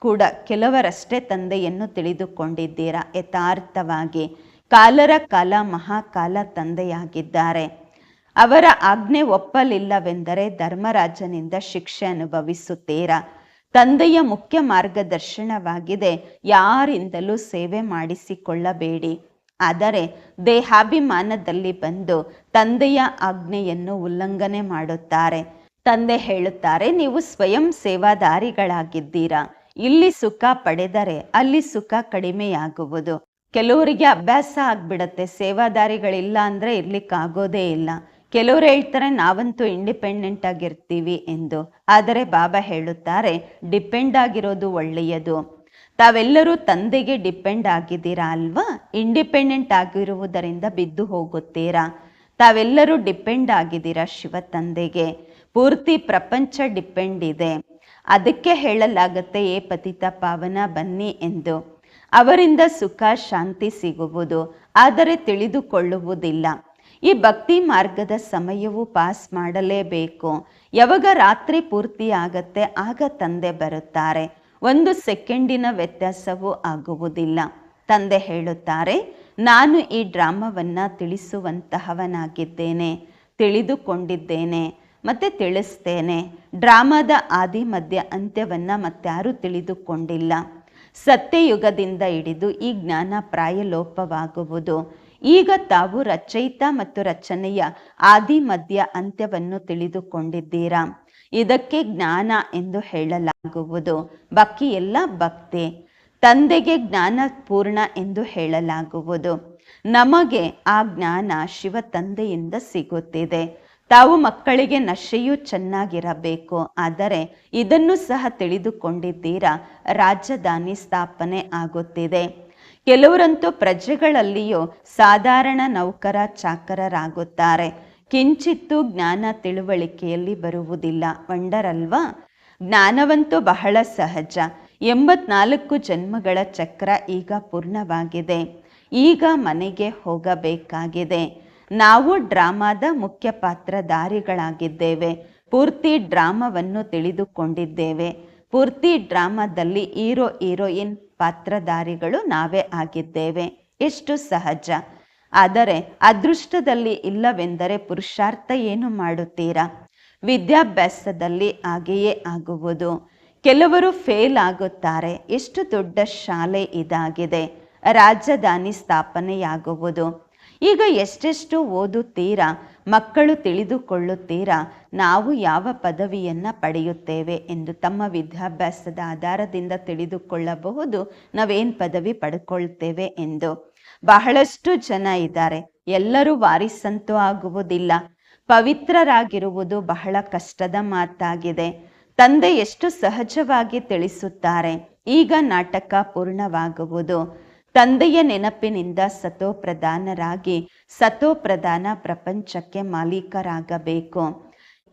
Speaker 1: ಕೂಡ ಕೆಲವರಷ್ಟೇ ತಂದೆಯನ್ನು ತಿಳಿದುಕೊಂಡಿದ್ದೀರಾ? ಯಥಾರ್ಥವಾಗಿ ಕಾಲರ ಕಾಲ ಮಹಾಕಾಲ ತಂದೆಯಾಗಿದ್ದಾರೆ. ಅವರ ಆಜ್ಞೆ ಒಪ್ಪಲಿಲ್ಲವೆಂದರೆ ಧರ್ಮರಾಜನಿಂದ ಶಿಕ್ಷೆ ಅನುಭವಿಸುತ್ತೀರಾ? ತಂದೆಯ ಮುಖ್ಯ ಮಾರ್ಗದರ್ಶನವಾಗಿದೆ. ಯಾರಿಂದಲೂ ಸೇವೆ ಮಾಡಿಸಿಕೊಳ್ಳಬೇಡಿ. ಆದರೆ ದೇಹಾಭಿಮಾನದಲ್ಲಿ ಬಂದು ತಂದೆಯ ಆಜ್ಞೆಯನ್ನು ಉಲ್ಲಂಘನೆ ಮಾಡುತ್ತಾರೆ. ತಂದೆ ಹೇಳುತ್ತಾರೆ, ನೀವು ಸ್ವಯಂ ಸೇವಾದಾರಿಗಳಾಗಿದ್ದೀರಾ. ಇಲ್ಲಿ ಸುಖ ಪಡೆದರೆ ಅಲ್ಲಿ ಸುಖ ಕಡಿಮೆಯಾಗುವುದು. ಕೆಲವರಿಗೆ ಅಭ್ಯಾಸ ಆಗ್ಬಿಡತ್ತೆ, ಸೇವಾದಾರಿಗಳಿಲ್ಲ ಅಂದ್ರೆ ಇರ್ಲಿಕ್ಕಾಗೋದೇ ಇಲ್ಲ. ಕೆಲವರು ಹೇಳ್ತಾರೆ, ನಾವಂತೂ ಇಂಡಿಪೆಂಡೆಂಟ್ ಆಗಿರ್ತೀವಿ ಎಂದು. ಆದರೆ ಬಾಬಾ ಹೇಳುತ್ತಾರೆ ಡಿಪೆಂಡ್ ಆಗಿರೋದು ಒಳ್ಳೆಯದು. ತಾವೆಲ್ಲರೂ ತಂದೆಗೆ ಡಿಪೆಂಡ್ ಆಗಿದ್ದೀರಾ ಅಲ್ವಾ? ಇಂಡಿಪೆಂಡೆಂಟ್ ಆಗಿರುವುದರಿಂದ ಬಿದ್ದು ಹೋಗುತ್ತೀರಾ? ತಾವೆಲ್ಲರೂ ಡಿಪೆಂಡ್ ಆಗಿದ್ದೀರಾ ಶಿವ ತಂದೆಗೆ? ಪೂರ್ತಿ ಪ್ರಪಂಚ ಡಿಪೆಂಡ್ ಇದೆ. ಅದಕ್ಕೆ ಹೇಳಲಾಗುತ್ತೆ, ಏ ಪತಿತ ಪಾವನ, ಬನ್ನಿ ಎಂದು. ಅವರಿಂದ ಸುಖ, ಶಾಂತಿ ಸಿಗುವುದು, ಆದರೆ ತಿಳಿದುಕೊಳ್ಳುವುದಿಲ್ಲ. ಈ ಭಕ್ತಿ ಮಾರ್ಗದ ಸಮಯವು ಪಾಸ್ ಮಾಡಲೇಬೇಕು. ಯಾವಾಗ ರಾತ್ರಿ ಪೂರ್ತಿ ಆಗತ್ತೆ, ಆಗ ತಂದೆ ಬರುತ್ತಾರೆ. ಒಂದು ಸೆಕೆಂಡಿನ ವ್ಯತ್ಯಾಸವೂ ಆಗುವುದಿಲ್ಲ. ತಂದೆ ಹೇಳುತ್ತಾರೆ, ನಾನು ಈ ಡ್ರಾಮವನ್ನು ತಿಳಿಸುವಂತಹವನಾಗಿದ್ದೇನೆ, ತಿಳಿದುಕೊಂಡಿದ್ದೇನೆ. ಮತ್ತೆ ತಿಳಿಸ್ತೇನೆ. ಡ್ರಾಮಾದ ಆದಿ ಮಧ್ಯ ಅಂತ್ಯವನ್ನು ಮತ್ತಾರೂ ತಿಳಿದುಕೊಂಡಿಲ್ಲ. ಸತ್ಯಯುಗದಿಂದ ಹಿಡಿದು ಈ ಜ್ಞಾನ ಪ್ರಾಯಲೋಪವಾಗುವುದು. ಈಗ ತಾವು ರಚಯಿತ ಮತ್ತು ರಚನೆಯ ಆದಿ ಮಧ್ಯ ಅಂತ್ಯವನ್ನು ತಿಳಿದುಕೊಂಡಿದ್ದೀರಾ? ಇದಕ್ಕೆ ಜ್ಞಾನ ಎಂದು ಹೇಳಲಾಗುವುದು. ಬಾಕಿ ಎಲ್ಲ ಭಕ್ತಿ. ತಂದೆಗೆ ಜ್ಞಾನ ಪೂರ್ಣ ಎಂದು ಹೇಳಲಾಗುವುದು. ನಮಗೆ ಆ ಜ್ಞಾನ ಶಿವ ತಂದೆಯಿಂದ ಸಿಗುತ್ತಿದೆ. ತಾವು ಮಕ್ಕಳಿಗೆ ನಶೆಯೂ ಚೆನ್ನಾಗಿರಬೇಕು. ಆದರೆ ಇದನ್ನು ಸಹ ತಿಳಿದುಕೊಂಡಿದ್ದೀರಾ? ರಾಜಧಾನಿ ಸ್ಥಾಪನೆ ಆಗುತ್ತಿದೆ. ಕೆಲವರಂತೂ ಪ್ರಜೆಗಳಲ್ಲಿಯೂ ಸಾಧಾರಣ ನೌಕರ ಚಾಕರರಾಗುತ್ತಾರೆ. ಕಿಂಚಿತ್ತೂ ಜ್ಞಾನ ತಿಳುವಳಿಕೆಯಲ್ಲಿ ಬರುವುದಿಲ್ಲ. ವಂಡರಲ್ವಾ? ಜ್ಞಾನವಂತೂ ಬಹಳ ಸಹಜ. ಎಂಬತ್ನಾಲ್ಕು ಜನ್ಮಗಳ ಚಕ್ರ ಈಗ ಪೂರ್ಣವಾಗಿದೆ. ಈಗ ಮನೆಗೆ ಹೋಗಬೇಕಾಗಿದೆ. ನಾವು ಡ್ರಾಮಾದ ಮುಖ್ಯ ಪಾತ್ರಧಾರಿಗಳಾಗಿದ್ದೇವೆ. ಪೂರ್ತಿ ಡ್ರಾಮಾವನ್ನು ತಿಳಿದುಕೊಂಡಿದ್ದೇವೆ. ಪೂರ್ತಿ ಡ್ರಾಮಾದಲ್ಲಿ ಹೀರೋ, ಹೀರೋಯಿನ್ ಪಾತ್ರಧಾರಿಗಳು ನಾವೇ ಆಗಿದ್ದೇವೆ. ಎಷ್ಟು ಸಹಜ. ಆದರೆ ಅದೃಷ್ಟದಲ್ಲಿ ಇಲ್ಲವೆಂದರೆ ಪುರುಷಾರ್ಥ ಏನು ಮಾಡುತ್ತೀರಾ? ವಿದ್ಯಾಭ್ಯಾಸದಲ್ಲಿ ಹಾಗೆಯೇ ಆಗುವುದು. ಕೆಲವರು ಫೇಲ್ ಆಗುತ್ತಾರೆ. ಎಷ್ಟು ದೊಡ್ಡ ಶಾಲೆ ಇದಾಗಿದೆ. ರಾಜಧಾನಿ ಸ್ಥಾಪನೆಯಾಗುವುದು. ಈಗ ಎಷ್ಟೆಷ್ಟು ಓದುತ್ತೀರಾ? ಮಕ್ಕಳು ತಿಳಿದುಕೊಳ್ಳುತ್ತೀರಾ? ನಾವು ಯಾವ ಪದವಿಯನ್ನು ಪಡೆಯುತ್ತೇವೆ ಎಂದು ತಮ್ಮ ವಿದ್ಯಾಭ್ಯಾಸದ ಆಧಾರದಿಂದ ತಿಳಿದುಕೊಳ್ಳಬಹುದು. ನಾವೇನು ಪದವಿ ಪಡ್ಕೊಳ್ತೇವೆ ಎಂದು. ಬಹಳಷ್ಟು ಜನ ಇದ್ದಾರೆ. ಎಲ್ಲರೂ ವಾರಿಸಂತೂ ಆಗುವುದಿಲ್ಲ. ಪವಿತ್ರರಾಗಿರುವುದು ಬಹಳ ಕಷ್ಟದ ಮಾತಾಗಿದೆ. ತಂದೆ ಎಷ್ಟು ಸಹಜವಾಗಿ ತಿಳಿಸುತ್ತಾರೆ. ಈಗ ನಾಟಕ ಪೂರ್ಣವಾಗುವುದು. ತಂದೆಯ ನೆನಪಿನಿಂದ ಸತೋಪ್ರಧಾನರಾಗಿ ಸತೋಪ್ರಧಾನ ಪ್ರಪಂಚಕ್ಕೆ ಮಾಲೀಕರಾಗಬೇಕು.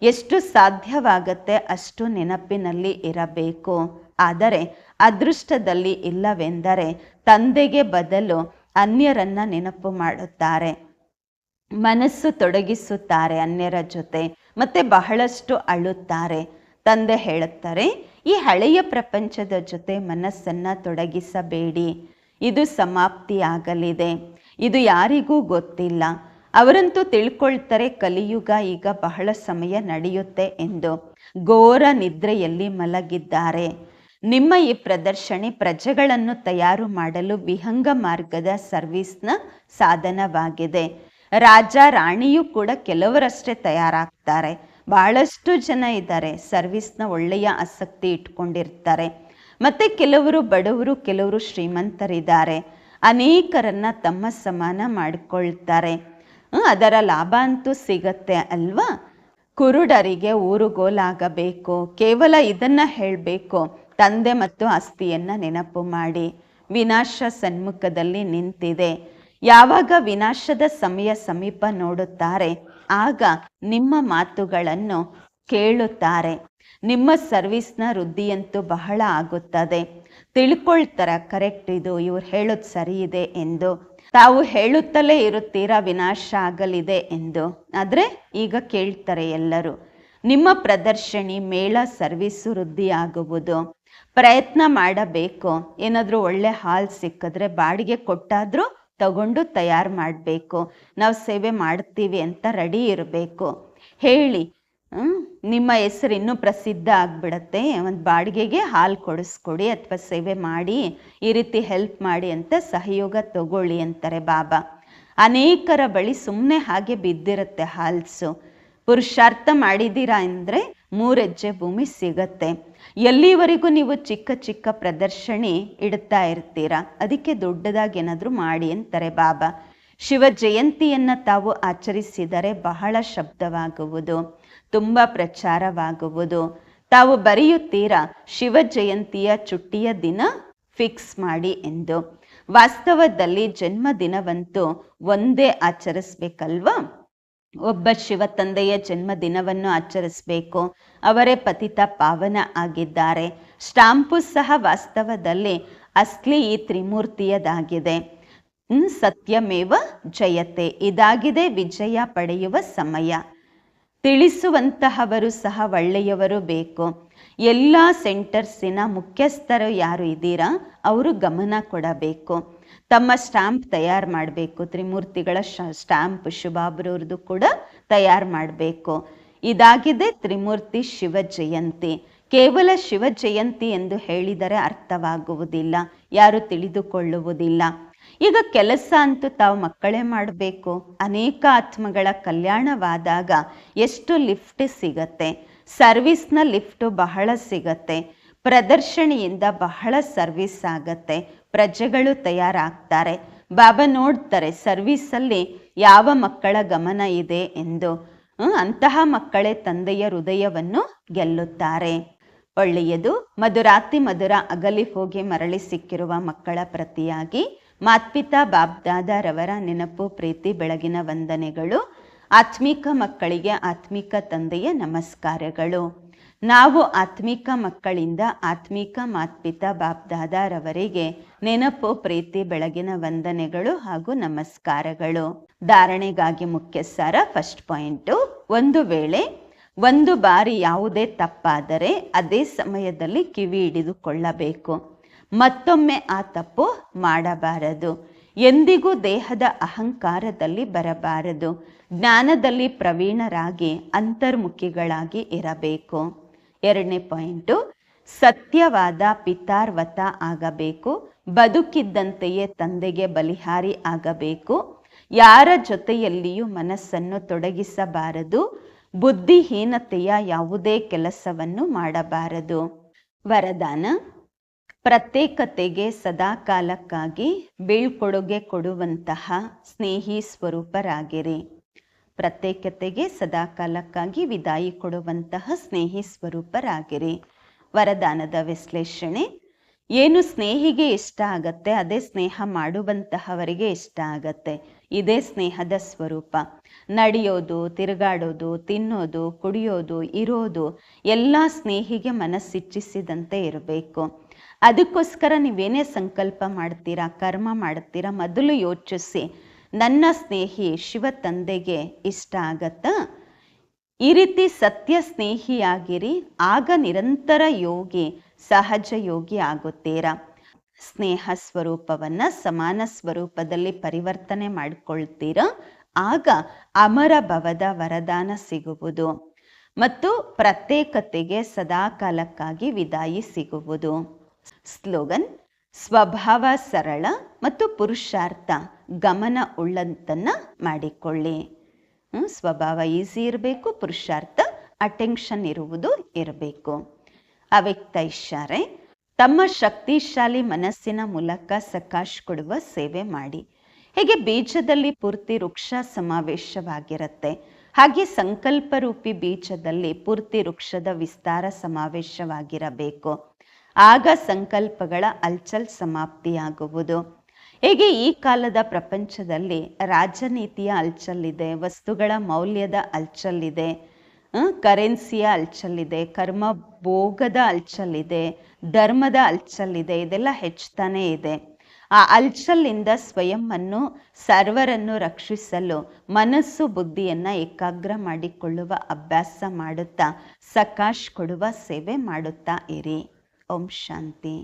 Speaker 1: ಎಷ್ಟು ಸಾಧ್ಯವಾಗತ್ತೆ ಅಷ್ಟು ನೆನಪಿನಲ್ಲಿ ಇರಬೇಕು. ಆದರೆ ಅದೃಷ್ಟದಲ್ಲಿ ಇಲ್ಲವೆಂದರೆ ತಂದೆಗೆ ಬದಲು ಅನ್ಯರನ್ನ ನೆನಪು ಮಾಡುತ್ತಾರೆ. ಮನಸ್ಸು ತೊಡಗಿಸುತ್ತಾರೆ ಅನ್ಯರ ಜೊತೆ, ಮತ್ತೆ ಬಹಳಷ್ಟು ಅಳುತ್ತಾರೆ. ತಂದೆ ಹೇಳುತ್ತಾರೆ, ಈ ಹಳೆಯ ಪ್ರಪಂಚದ ಜೊತೆ ಮನಸ್ಸನ್ನ ತೊಡಗಿಸಬೇಡಿ. ಇದು ಸಮಾಪ್ತಿಯಾಗಲಿದೆ. ಇದು ಯಾರಿಗೂ ಗೊತ್ತಿಲ್ಲ. ಅವರಂತೂ ತಿಳ್ಕೊಳ್ತಾರೆ ಕಲಿಯುಗ ಈಗ ಬಹಳ ಸಮಯ ನಡೆಯುತ್ತೆ ಎಂದು. ಘೋರ ನಿದ್ರೆಯಲ್ಲಿ ಮಲಗಿದ್ದಾರೆ. ನಿಮ್ಮ ಈ ಪ್ರದರ್ಶನಿ ಪ್ರಜೆಗಳನ್ನು ತಯಾರು ಮಾಡಲು ವಿಹಂಗ ಮಾರ್ಗದ ಸರ್ವಿಸ್ನ ಸಾಧನವಾಗಿದೆ. ರಾಜ ರಾಣಿಯೂ ಕೂಡ ಕೆಲವರಷ್ಟೇ ತಯಾರಾಗ್ತಾರೆ. ಬಹಳಷ್ಟು ಜನ ಇದ್ದಾರೆ. ಸರ್ವಿಸ್ನ ಒಳ್ಳೆಯ ಆಸಕ್ತಿ ಇಟ್ಕೊಂಡಿರ್ತಾರೆ. ಮತ್ತೆ ಕೆಲವರು ಬಡವರು, ಕೆಲವರು ಶ್ರೀಮಂತರಿದ್ದಾರೆ. ಅನೇಕರನ್ನ ತಮ್ಮ ಸಮಾನ ಮಾಡಿಕೊಳ್ತಾರೆ. ಅದರ ಲಾಭ ಅಂತೂ ಸಿಗತ್ತೆ ಅಲ್ವಾ? ಕುರುಡರಿಗೆ ಊರುಗೋಲಾಗಬೇಕು. ಕೇವಲ ಇದನ್ನ ಹೇಳಬೇಕು. ತಂದೆ ಮತ್ತು ಆಸ್ತಿಯನ್ನ ನೆನಪು ಮಾಡಿ. ವಿನಾಶ ಸನ್ಮುಖದಲ್ಲಿ ನಿಂತಿದೆ. ಯಾವಾಗ ವಿನಾಶದ ಸಮಯ ಸಮೀಪ ನೋಡುತ್ತಾರೆ, ಆಗ ನಿಮ್ಮ ಮಾತುಗಳನ್ನು ಕೇಳುತ್ತಾರೆ. ನಿಮ್ಮ ಸರ್ವಿಸ್ನ ವೃದ್ಧಿಯಂತೂ ಬಹಳ ಆಗುತ್ತದೆ. ತಿಳ್ಕೊಳ್ತಾರ, ಕರೆಕ್ಟ್ ಇದು, ಇವ್ರು ಹೇಳೋದು ಸರಿ ಇದೆ ಎಂದು. ತಾವು ಹೇಳುತ್ತಲೇ ಇರುತ್ತೀರಾ, ವಿನಾಶ ಆಗಲಿದೆ ಎಂದು. ಆದರೆ, ಈಗ ಕೇಳ್ತಾರೆ ಎಲ್ಲರೂ, ನಿಮ್ಮ ಪ್ರದರ್ಶನಿ ಮೇಳ ಸರ್ವಿಸು ವೃದ್ಧಿಯಾಗುವುದು. ಪ್ರಯತ್ನ ಮಾಡಬೇಕು. ಏನಾದರೂ ಒಳ್ಳೆ ಹಾಲ್ ಸಿಕ್ಕಿದ್ರೆ ಬಾಡಿಗೆ ಕೊಟ್ಟಾದರೂ ತಗೊಂಡು ತಯಾರು ಮಾಡಬೇಕು. ನಾವು ಸೇವೆ ಮಾಡ್ತೀವಿ ಅಂತ ರೆಡಿ ಇರಬೇಕು. ಹೇಳಿ? ನಿಮ್ಮ ಹೆಸರು ಇನ್ನೂ ಪ್ರಸಿದ್ಧ ಆಗ್ಬಿಡತ್ತೆ. ಒಂದು ಬಾಡಿಗೆಗೆ ಹಾಲು ಕೊಡಿಸ್ಕೊಡಿ ಅಥವಾ ಸೇವೆ ಮಾಡಿ, ಈ ರೀತಿ ಹೆಲ್ಪ್ ಮಾಡಿ ಅಂತ ಸಹಯೋಗ ತಗೊಳ್ಳಿ ಅಂತಾರೆ ಬಾಬಾ. ಅನೇಕರ ಬಳಿ ಸುಮ್ಮನೆ ಹಾಗೆ ಬಿದ್ದಿರುತ್ತೆ ಹಾಲ್ಸು. ಪುರುಷಾರ್ಥ ಮಾಡಿದ್ದೀರಾ ಅಂದರೆ ಮೂರೆಜ್ಜೆ ಭೂಮಿ ಸಿಗತ್ತೆ. ಎಲ್ಲಿವರೆಗೂ ನೀವು ಚಿಕ್ಕ ಚಿಕ್ಕ ಪ್ರದರ್ಶನಿ ಇಡ್ತಾ ಇರ್ತೀರಾ? ಅದಕ್ಕೆ ದೊಡ್ಡದಾಗಿ ಏನಾದರೂ ಮಾಡಿ ಅಂತಾರೆ ಬಾಬಾ. ಶಿವ ಜಯಂತಿಯನ್ನು ತಾವು ಆಚರಿಸಿದರೆ ಬಹಳ ಶಬ್ದವಾಗುವುದು, ತುಂಬ ಪ್ರಚಾರವಾಗುವುದು. ತಾವು ಬರೆಯುತ್ತೀರಾ ಶಿವ ಜಯಂತಿಯ ಚುಟ್ಟಿಯ ದಿನ? ಫಿಕ್ಸ್ ಮಾಡಿ ಎಂದು. ವಾಸ್ತವದಲ್ಲಿ ಜನ್ಮದಿನವಂತೂ ಒಂದೇ ಆಚರಿಸ್ಬೇಕಲ್ವಾ? ಒಬ್ಬ ಶಿವ ತಂದೆಯ ಜನ್ಮದಿನವನ್ನು ಆಚರಿಸಬೇಕು. ಅವರೇ ಪತಿತ ಪಾವನ ಆಗಿದ್ದಾರೆ. ಸ್ಟಾಂಪು ಸಹ ವಾಸ್ತವದಲ್ಲಿ ಅಸ್ಲಿ ಈ ತ್ರಿಮೂರ್ತಿಯದಾಗಿದೆ. ಸತ್ಯಮೇವ ಜಯತೆ. ಇದಾಗಿದೆ ವಿಜಯ ಪಡೆಯುವ ಸಮಯ. ತಿಳಿಸುವಂತಹವರು ಸಹ ಒಳ್ಳೆಯವರು ಬೇಕು. ಎಲ್ಲ ಸೆಂಟರ್ಸಿನ ಮುಖ್ಯಸ್ಥರು ಯಾರು ಇದ್ದೀರಾ? ಅವರು ಗಮನ ಕೊಡಬೇಕು. ತಮ್ಮ ಸ್ಟಾಂಪ್ ತಯಾರು ಮಾಡಬೇಕು. ತ್ರಿಮೂರ್ತಿಗಳ ಸ್ಟ್ಯಾಂಪ್ ಶುಭಾಬ್ರವ್ರದ್ದು ಕೂಡ ತಯಾರು ಮಾಡಬೇಕು. ಇದಾಗಿದೆ ತ್ರಿಮೂರ್ತಿ ಶಿವ ಜಯಂತಿ. ಕೇವಲ ಶಿವ ಜಯಂತಿ ಎಂದು ಹೇಳಿದರೆ ಅರ್ಥವಾಗುವುದಿಲ್ಲ. ಯಾರು ತಿಳಿದುಕೊಳ್ಳುವುದಿಲ್ಲ. ಈಗ ಕೆಲಸ ಅಂತೂ ತಾವು ಮಕ್ಕಳೇ ಮಾಡಬೇಕು. ಅನೇಕ ಆತ್ಮಗಳ ಕಲ್ಯಾಣವಾದಾಗ ಎಷ್ಟು ಲಿಫ್ಟ್ ಸಿಗತ್ತೆ. ಸರ್ವಿಸ್ನ ಲಿಫ್ಟು ಬಹಳ ಸಿಗತ್ತೆ. ಪ್ರದರ್ಶನಿಯಿಂದ ಬಹಳ ಸರ್ವಿಸ್ ಆಗತ್ತೆ. ಪ್ರಜೆಗಳು ತಯಾರಾಗ್ತಾರೆ. ಬಾಬಾ ನೋಡ್ತಾರೆ ಸರ್ವಿಸಲ್ಲಿ ಯಾವ ಮಕ್ಕಳ ಗಮನ ಇದೆ ಎಂದು. ಅಂತಹ ಮಕ್ಕಳೇ ತಂದೆಯ ಹೃದಯವನ್ನು ಗೆಲ್ಲುತ್ತಾರೆ. ಒಳ್ಳೆಯದು. ಮಧುರಾತಿ ಮಧುರ ಅಗಲಿ ಹೋಗಿ ಮರಳಿ ಸಿಕ್ಕಿರುವ ಮಕ್ಕಳ ಪ್ರತಿಯಾಗಿ ಮಾತ್ಪಿತಾ ಬಾಬ್ದಾದಾರವರ ನೆನಪು, ಪ್ರೀತಿ, ಬೆಳಗಿನ ವಂದನೆಗಳು. ಆತ್ಮಿಕ ಮಕ್ಕಳಿಗೆ ಆತ್ಮಿಕ ತಂದೆಯ ನಮಸ್ಕಾರಗಳು. ನಾವು ಆತ್ಮಿಕ ಮಕ್ಕಳಿಂದ ಆತ್ಮಿಕ ಮಾತ್ಪಿತಾ ಬಾಬ್ದಾದಾರವರಿಗೆ ನೆನಪು, ಪ್ರೀತಿ, ಬೆಳಗಿನ ವಂದನೆಗಳು ಹಾಗೂ ನಮಸ್ಕಾರಗಳು. ಧಾರಣೆಗಾಗಿ ಮುಖ್ಯ ಸಾರ ಫಸ್ಟ್ ಪಾಯಿಂಟು. ಒಂದು ವೇಳೆ ಒಂದು ಬಾರಿ ಯಾವುದೇ ತಪ್ಪಾದರೆ ಅದೇ ಸಮಯದಲ್ಲಿ ಕಿವಿ ಹಿಡಿದುಕೊಳ್ಳಬೇಕು. ಮತ್ತೊಮ್ಮೆ ಆ ತಪ್ಪು ಮಾಡಬಾರದು. ಎಂದಿಗೂ ದೇಹದ ಅಹಂಕಾರದಲ್ಲಿ ಬರಬಾರದು. ಜ್ಞಾನದಲ್ಲಿ ಪ್ರವೀಣರಾಗಿ, ಅಂತರ್ಮುಖಿಗಳಾಗಿ ಇರಬೇಕು. ಎರಡನೇ ಪಾಯಿಂಟು, ಸತ್ಯವಾದ ಪಿತಾರ್ವತ ಆಗಬೇಕು. ಬದುಕಿದ್ದಂತೆಯೇ ತಂದೆಗೆ ಬಲಿಹಾರಿ ಆಗಬೇಕು. ಯಾರ ಜೊತೆಯಲ್ಲಿಯೂ ಮನಸ್ಸನ್ನು ತೊಡಗಿಸಬಾರದು. ಬುದ್ಧಿಹೀನತೆಯ ಯಾವುದೇ ಕೆಲಸವನ್ನು ಮಾಡಬಾರದು. ವರದಾನ ಪ್ರತ್ಯೇಕತೆಗೆ ಸದಾ ಕಾಲಕ್ಕಾಗಿ ಬೀಳ್ಕೊಡುಗೆ ಕೊಡುವಂತಹ ಸ್ನೇಹಿ ಸ್ವರೂಪರಾಗಿರಿ. ಪ್ರತ್ಯೇಕತೆಗೆ ಸದಾಕಾಲಕ್ಕಾಗಿ ವಿದಾಯಿ ಕೊಡುವಂತಹ ಸ್ನೇಹಿ ಸ್ವರೂಪರಾಗಿರಿ. ವರದಾನದ ವಿಶ್ಲೇಷಣೆ, ಏನು ಸ್ನೇಹಿಗೆ ಇಷ್ಟ ಆಗತ್ತೆ, ಅದೇ ಸ್ನೇಹ ಮಾಡುವಂತಹವರಿಗೆ ಇಷ್ಟ ಆಗತ್ತೆ, ಇದೇ ಸ್ನೇಹದ ಸ್ವರೂಪ. ನಡೆಯೋದು, ತಿರುಗಾಡೋದು, ತಿನ್ನೋದು, ಕುಡಿಯೋದು, ಇರೋದು, ಎಲ್ಲ ಸ್ನೇಹಿಗೆ ಮನಸ್ಸಿಚ್ಛಿಸಿದಂತೆ ಇರಬೇಕು. ಅದಕ್ಕೋಸ್ಕರ ನೀವೇನೇ ಸಂಕಲ್ಪ ಮಾಡ್ತೀರಾ, ಕರ್ಮ ಮಾಡ್ತೀರಾ, ಮೊದಲು ಯೋಚಿಸಿ. ನನ್ನ ಸ್ನೇಹಿ ಶಿವ ತಂದೆಗೆ ಇಷ್ಟ ಆಗತ್ತಾ? ಈ ರೀತಿ ಸತ್ಯ ಸ್ನೇಹಿಯಾಗಿರಿ, ಆಗ ನಿರಂತರ ಯೋಗಿ, ಸಹಜ ಯೋಗಿ ಆಗುತ್ತೀರಾ? ಸ್ನೇಹ ಸ್ವರೂಪವನ್ನ ಸಮಾನ ಸ್ವರೂಪದಲ್ಲಿ ಪರಿವರ್ತನೆ ಮಾಡಿಕೊಳ್ತೀರಾ? ಆಗ ಅಮರ ಭವದ ವರದಾನ ಸಿಗುವುದು ಮತ್ತು ಪ್ರತ್ಯೇಕತೆಗೆ ಸದಾಕಾಲಕ್ಕಾಗಿ ವಿದಾಯಿ ಸಿಗುವುದು. ಸ್ಲೋಗನ್, ಸ್ವಭಾವ ಸರಳ ಮತ್ತು ಪುರುಷಾರ್ಥ, ಗಮನ ಉಳ್ಳಂತನ್ನ ಮಾಡಿಕೊಳ್ಳಿ. ಸ್ವಭಾವ ಈಸಿ ಇರಬೇಕು, ಪುರುಷಾರ್ಥ ಅಟೆನ್ಷನ್ ಇರುವುದು ಇರಬೇಕು. ಅವ್ಯಕ್ತ ಇಷಾರೆ ತಮ್ಮ ಶಕ್ತಿಶಾಲಿ ಮನಸ್ಸಿನ ಮೂಲಕ ಸಕಾಶ್ ಕೊಡುವ ಸೇವೆ ಮಾಡಿ. ಹೇಗೆ ಬೀಜದಲ್ಲಿ ಪೂರ್ತಿ ವೃಕ್ಷ ಸಮಾವೇಶವಾಗಿರುತ್ತೆ. ಹಾಗೆ ಸಂಕಲ್ಪ ರೂಪಿ ಬೀಜದಲ್ಲಿ ಪೂರ್ತಿ ವೃಕ್ಷದ ವಿಸ್ತಾರ ಸಮಾವೇಶವಾಗಿರಬೇಕು. ಆಗ ಸಂಕಲ್ಪಗಳ ಅಲ್ಚಲ್ ಸಮಾಪ್ತಿಯಾಗುವುದು. ಹೇಗೆ ಈ ಕಾಲದ ಪ್ರಪಂಚದಲ್ಲಿ ರಾಜನೀತಿಯ ಅಲ್ಚಲ್ಲಿದೆ ವಸ್ತುಗಳ ಮೌಲ್ಯದ ಅಲ್ಚಲ್ಲಿದೆ ಕರೆನ್ಸಿಯ ಅಲ್ಚಲ್ಲಿದೆ ಕರ್ಮ ಭೋಗದ ಅಲ್ಚಲ್ಲಿದೆ ಧರ್ಮದ ಅಲ್ಚಲ್ಲಿದೆ ಇದೆಲ್ಲ ಹೆಚ್ಚುತ್ತಾನೇ ಇದೆ. ಆ ಅಲ್ಚಲ್ಲಿಂದ ಸ್ವಯಂವನ್ನು ಸರ್ವರನ್ನು ರಕ್ಷಿಸಲು ಮನಸ್ಸು ಬುದ್ಧಿಯನ್ನು ಏಕಾಗ್ರ ಮಾಡಿಕೊಳ್ಳುವ ಅಭ್ಯಾಸ ಮಾಡುತ್ತಾ, ಸಕಾಶ್ ಕೊಡುವ ಸೇವೆ ಮಾಡುತ್ತಾ ಇರಿ. ಓಂ ಶಾಂತಿ